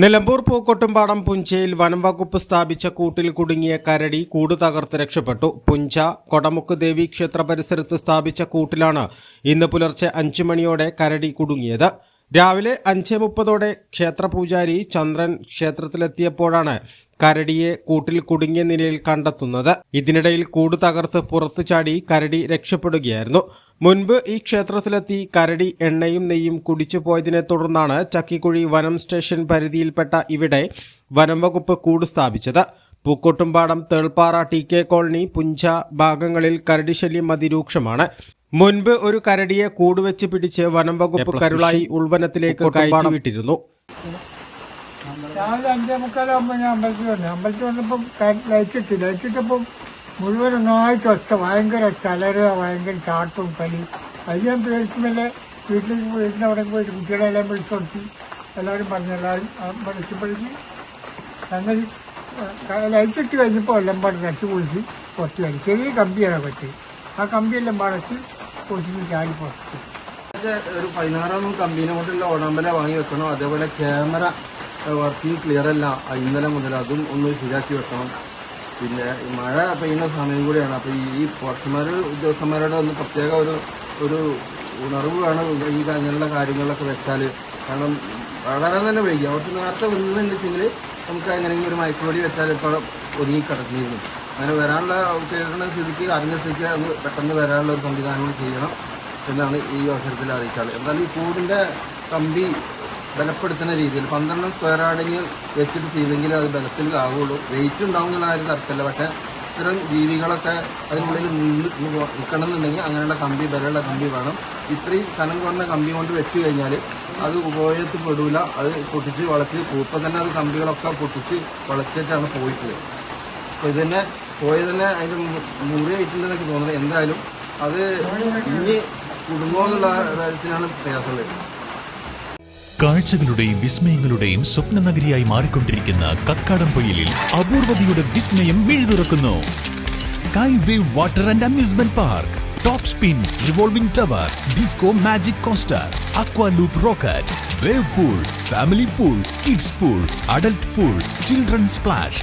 നിലമ്പൂർ പൂക്കോട്ടുംപാടം പുഞ്ചയിൽ വനം വകുപ്പ് സ്ഥാപിച്ച കൂട്ടിൽ കുടുങ്ങിയ കരടി കൂട് തകർത്ത് രക്ഷപ്പെട്ടു. പുഞ്ച കൊടമുക്ക് ദേവി ക്ഷേത്ര പരിസരത്ത് സ്ഥാപിച്ച കൂട്ടിലാണ് ഇന്ന് പുലർച്ചെ അഞ്ചു മണിയോടെ കരടി കുടുങ്ങിയത്. രാവിലെ അഞ്ച് മുപ്പതോടെ ക്ഷേത്രപൂജാരി ചന്ദ്രൻ ക്ഷേത്രത്തിലെത്തിയപ്പോഴാണ് കരടിയെ കൂട്ടിൽ കുടുങ്ങിയ നിലയിൽ കണ്ടെത്തുന്നത്. ഇതിനിടയിൽ കൂട് തകർത്ത് പുറത്തു ചാടി കരടി രക്ഷപ്പെടുകയായിരുന്നു. മുൻപ് ഈ ക്ഷേത്രത്തിലെത്തി കരടി എണ്ണയും നെയ്യും കുടിച്ചു പോയതിനെ തുടർന്നാണ് ചക്കിക്കുഴി വനം സ്റ്റേഷൻ പരിധിയിൽപ്പെട്ട ഇവിടെ വനം വകുപ്പ് കൂട് സ്ഥാപിച്ചത്. Pookkottumpadam Thelppara T K colony പുഞ്ച ഭാഗങ്ങളിൽ കരടി ശല്യം അതിരൂക്ഷമാണ്. മുൻപ് ഒരു കരടിയെ കൂടുവെച്ച് പിടിച്ച് വനം വകുപ്പ് കരുളായി ഉൾവനത്തിലേക്ക് കയറ്റിവിട്ടിരുന്നു രാവിലെ അഞ്ചേ മുക്കാലാകുമ്പോൾ ഞാൻ അമ്പലത്തിൽ വന്നു. അമ്പലത്തിൽ വന്നപ്പം ക- ലൈറ്റ് ഇട്ട് ലൈറ്റ് ഇട്ടപ്പം മുഴുവൻ ഒന്നായിട്ട് ഒച്ച ഭയങ്കര ഒച്ച അലറുക ഭയങ്കര ചാട്ടവും കലി അത് ഞാൻ പേടിക്കുമല്ലേ വീട്ടിലേക്ക് വീട്ടിന്റെ അവിടെ പോയിട്ട് കുട്ടികളെല്ലാം വിളിച്ചു കൊടുത്തി എല്ലാവരും പറഞ്ഞു എല്ലാവരും സംഗതി ലൈറ്റ് ഇട്ട് കഴിഞ്ഞപ്പോൾ എല്ലാം പാടെ നശിച്ച് കുളിച്ച് കുറച്ച് ചെറിയ കമ്പിയാണ് പറ്റി ആ കമ്പിയെല്ലാം പടച്ച് പൊട്ടിച്ച് ചാടി പുറത്തു. ഒരു പതിനാറാം കമ്പനി കൊണ്ടുള്ള ഓടാമ്പല വാങ്ങി വെക്കണം? അതേപോലെ ക്യാമറ വർക്കിംഗ് ക്ലിയർ അല്ല ഇന്നലെ മുതൽ അതും ഒന്ന് ശരിയാക്കി വെക്കണം. പിന്നെ മഴ പെയ്യുന്ന സമയം കൂടിയാണ്. അപ്പോൾ ഈ പോസ്റ്റർമാർ ഉദ്യോഗസ്ഥന്മാരുടെ ഒന്ന് പ്രത്യേക ഒരു ഒരു ഉണർവ് വേണം ഈ അങ്ങനെയുള്ള കാര്യങ്ങളിലൊക്കെ വെച്ചാൽ കാരണം വളരെ തന്നെ വൈകി. അവർക്ക് നേരത്തെ വന്നിട്ടുണ്ടെങ്കിൽ നമുക്ക് എങ്ങനെയെങ്കിലും ഒരു മൈക്രോഡി വെച്ചാൽ ഇപ്പോൾ ഒതുങ്ങി കിടക്കിയിരുന്നു അങ്ങനെ വരാനുള്ള കേൾക്കുന്ന സ്ഥിതിക്ക് അറിഞ്ഞ സ്ഥിതിക്ക് അത് പെട്ടെന്ന് വരാനുള്ള ഒരു സംവിധാനം ചെയ്യണം എന്നാണ് ഈ അവസരത്തിൽ അറിയിച്ചാൽ എന്തായാലും ഈ കൂടിന്റെ കമ്പി ബലപ്പെടുത്തുന്ന രീതിയിൽ പന്ത്രണ്ട് സ്ക്വയർ ആണെങ്കിൽ വെച്ചിട്ട് ചെയ്തെങ്കിൽ അത് ബലത്തിൽ ബലത്തിലാവുള്ളൂ വെയിറ്റ് ഉണ്ടാവും എന്നുള്ള കാര്യം തർക്കമല്ല. പക്ഷേ ഇത്തരം ജീവികളൊക്കെ അതിനുള്ളിൽ നിന്ന് നിൽക്കണം എന്നുണ്ടെങ്കിൽ അങ്ങനെയുള്ള കമ്പി ബലമുള്ള കമ്പി വേണം. ഇത്രയും കനം കുറഞ്ഞ കമ്പി കൊണ്ട് വെച്ച് കഴിഞ്ഞാൽ അത് ഉപയോഗത്തിൽ പെടൂല. അത് പൊട്ടിച്ച് വളച്ച് കൂപ്പം തന്നെ അത് കമ്പികളൊക്കെ പൊട്ടിച്ച് വളച്ചിട്ടാണ് പോയിട്ടുള്ളത് അപ്പോൾ ഇത് പോയത് തന്നെ അതിന്റെ മുറി ആയിട്ടുണ്ടെന്നൊക്കെ തോന്നുന്നത് എന്തായാലും അത് ഇനി കുടുംബം എന്നുള്ള കാര്യത്തിനാണ് പ്രയാസമുള്ളത് കാഴ്ചകളുടെയും വിസ്മയങ്ങളുടെയും സ്വപ്ന നഗരിയായി മാറിക്കൊണ്ടിരിക്കുന്ന കക്കാടംപൊയിലിൽ അപൂർവതയുടെ വിസ്മയം മിഴുതുറക്കുന്നു. Sky wave water and amusement park top spin revolving tower disco magic coaster aqua loop rocket wave pool family pool kids pool adult pool children splash